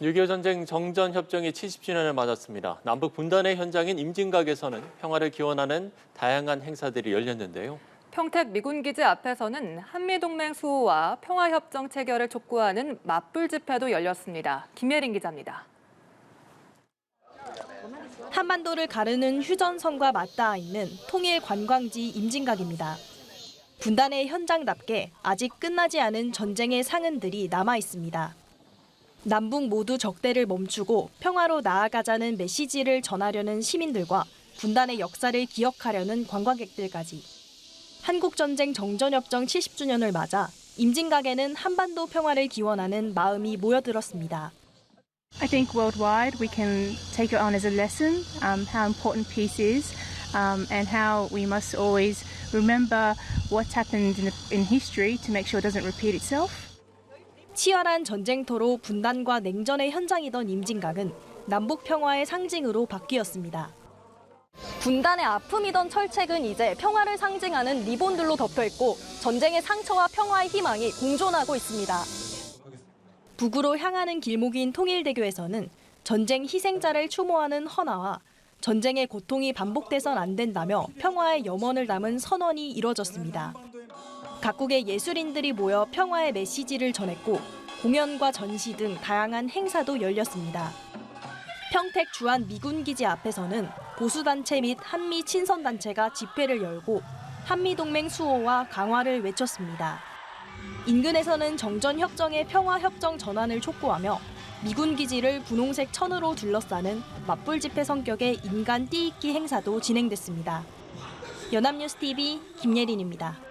6.25 전쟁 정전 협정이 70주년을 맞았습니다. 남북 분단의 현장인 임진각에서는 평화를 기원하는 다양한 행사들이 열렸는데요. 평택 미군 기지 앞에서는 한미 동맹 수호와 평화 협정 체결을 촉구하는 맞불 집회도 열렸습니다. 김예린 기자입니다. 한반도를 가르는 휴전선과 맞닿아 있는 통일 관광지 임진각입니다. 분단의 현장답게 아직 끝나지 않은 전쟁의 상흔들이 남아 있습니다. 남북 모두 적대를 멈추고 평화로 나아가자는 메시지를 전하려는 시민들과 분단의 역사를 기억하려는 관광객들까지. 한국전쟁 정전협정 70주년을 맞아 임진각에는 한반도 평화를 기원하는 마음이 모여들었습니다. I think worldwide we can take it on as a lesson um, how important peace is um, and how we must always remember what's happened in, the, in history to make sure it doesn't repeat itself. 치열한 전쟁터로 분단과 냉전의 현장이던 임진각은 남북 평화의 상징으로 바뀌었습니다. 분단의 아픔이던 철책은 이제 평화를 상징하는 리본들로 덮여 있고 전쟁의 상처와 평화의 희망이 공존하고 있습니다. 북으로 향하는 길목인 통일대교에서는 전쟁 희생자를 추모하는 헌화와 전쟁의 고통이 반복돼선 안 된다며 평화의 염원을 담은 선언이 이뤄졌습니다. 각국의 예술인들이 모여 평화의 메시지를 전했고 공연과 전시 등 다양한 행사도 열렸습니다. 평택 주한 미군 기지 앞에서는 보수 단체 및 한미 친선 단체가 집회를 열고 한미 동맹 수호와 강화를 외쳤습니다. 인근에서는 정전 협정의 평화 협정 전환을 촉구하며 미군 기지를 분홍색 천으로 둘러싸는 맞불 집회 성격의 인간 띠익기 행사도 진행됐습니다. 연합뉴스 TV 김예린입니다.